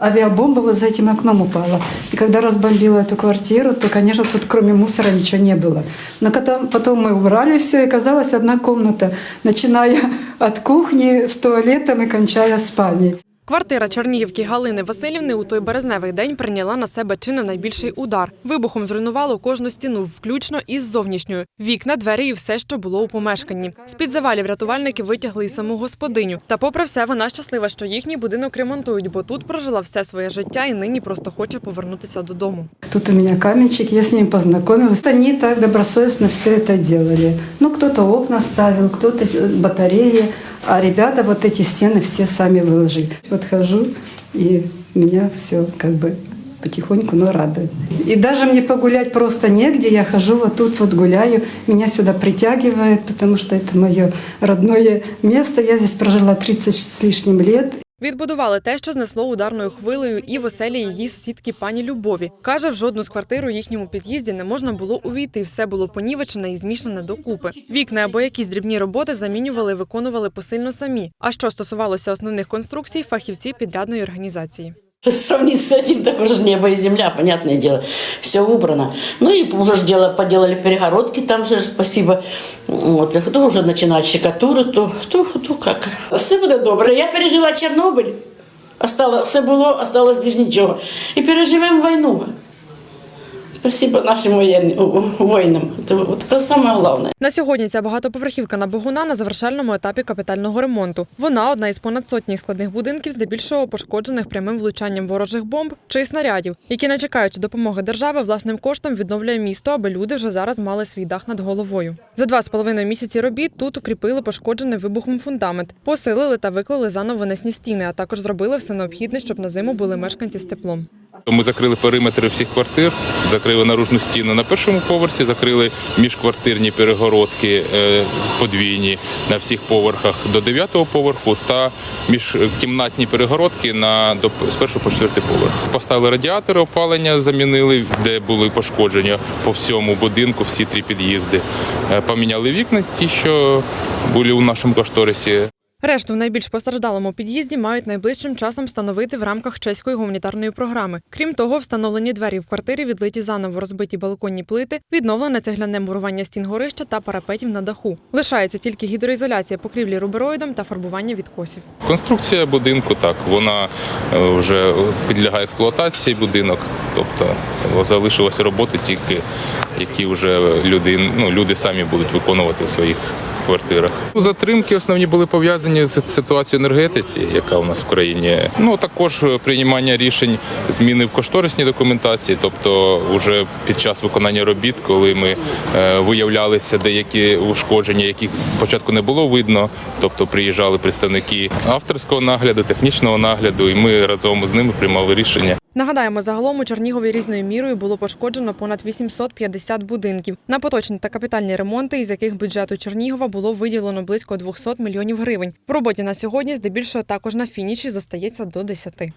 Авиабомба вот за этим окном упала. И когда разбомбила эту квартиру, то, конечно, тут кроме мусора ничего не было. Но когда, потом мы убрали все, и оказалась одна комната, начиная от кухни с туалетом и кончая спальней. Квартира Чернігівки Галини Васильівни у той березневий день прийняла на себе чи не найбільший удар. Вибухом зруйнувало кожну стіну, включно із зовнішньою. Вікна, двері і все, що було у помешканні. З-під завалів рятувальники витягли і саму господиню. Та попри все, вона щаслива, що їхній будинок ремонтують, бо тут прожила все своє життя і нині просто хоче повернутися додому. Тут у меня каменчик, я с ним познакомилась. Они так добросовестно все это делали. Ну, кто-то окна ставил, кто-то батареи, а ребята вот эти стены все сами выложили. Вот хожу, и меня все как бы потихоньку, но радует. И даже мне погулять просто негде, я хожу вот тут вот гуляю, меня сюда притягивает, потому что это мое родное место. Я здесь прожила 30 с лишним лет, Відбудували те, що знесло ударною хвилею, і в оселі її сусідки пані Любові. Каже, в жодну з квартир у їхньому під'їзді не можна було увійти. Все було понівечене і змішане докупи. Вікна або якісь дрібні роботи замінювали, виконували посильно самі. А що стосувалося основних конструкцій, фахівці підрядної організації. Сравнить с этим, так уже небо и земля, понятное дело. Все убрано. Ну и уже ж дело, поделали перегородки, там же, спасибо. Вот, то уже начинают щекатуры, то, то, то как. Все буде добре. Я пережила Чорнобиль. Осталось, все було, осталось без нічого. І переживемо війну. Спасибо нашим воєнним, воїнам. Це, саме головне. На сьогодні ця багатоповерхівка на Богуна на завершальному етапі капітального ремонту. Вона одна із понад сотні складних будинків, здебільшого пошкоджених прямим влучанням ворожих бомб чи снарядів, які, не чекаючи допомоги держави, власним коштом відновлює місто, аби люди вже зараз мали свій дах над головою. За два з половиною місяці робіт тут укріпили пошкоджений вибухом фундамент, посилили та виклали заново винесні стіни, а також зробили все необхідне, щоб на зиму були мешканці з теплом. Ми закрили периметри всіх квартир, закрили наружну стіну на першому поверсі, закрили міжквартирні перегородки е, подвійні на всіх поверхах до дев'ятого поверху та міжкімнатні перегородки на до з першого по четвертий поверх. Поставили радіатори опалення, замінили, де були пошкодження по всьому будинку, всі три під'їзди. Е, Поміняли вікна, ті, що були у нашому кошторисі. Решту в найбільш постраждалому під'їзді мають найближчим часом встановити в рамках чеської гуманітарної програми. Крім того, встановлені двері в квартирі, відлиті заново розбиті балконні плити, відновлене цегляне мурування стін горища та парапетів на даху. Лишається тільки гідроізоляція покрівлі рубероїдом та фарбування відкосів. Конструкція будинку так, вона е, вже підлягає експлуатації будинок, тобто залишилися роботи тільки, які вже люди, ну, люди самі будуть виконувати в своїх квартирах. Затримки основні були пов'язані з ситуацією енергетиці, яка у нас в країні. Ну також приймання рішень зміни в кошторисній документації, тобто вже під час виконання робіт, коли ми е, виявлялися деякі ушкодження, яких спочатку не було видно, тобто приїжджали представники авторського нагляду, технічного нагляду, і ми разом з ними приймали рішення. Нагадаємо, загалом у Чернігові різною мірою було пошкоджено понад 850 будинків на поточні та капітальні ремонти, із яких бюджету Чернігова було виділено близько 200 мільйонів гривень. В роботі на сьогодні здебільшого також на фініші зостається до 10.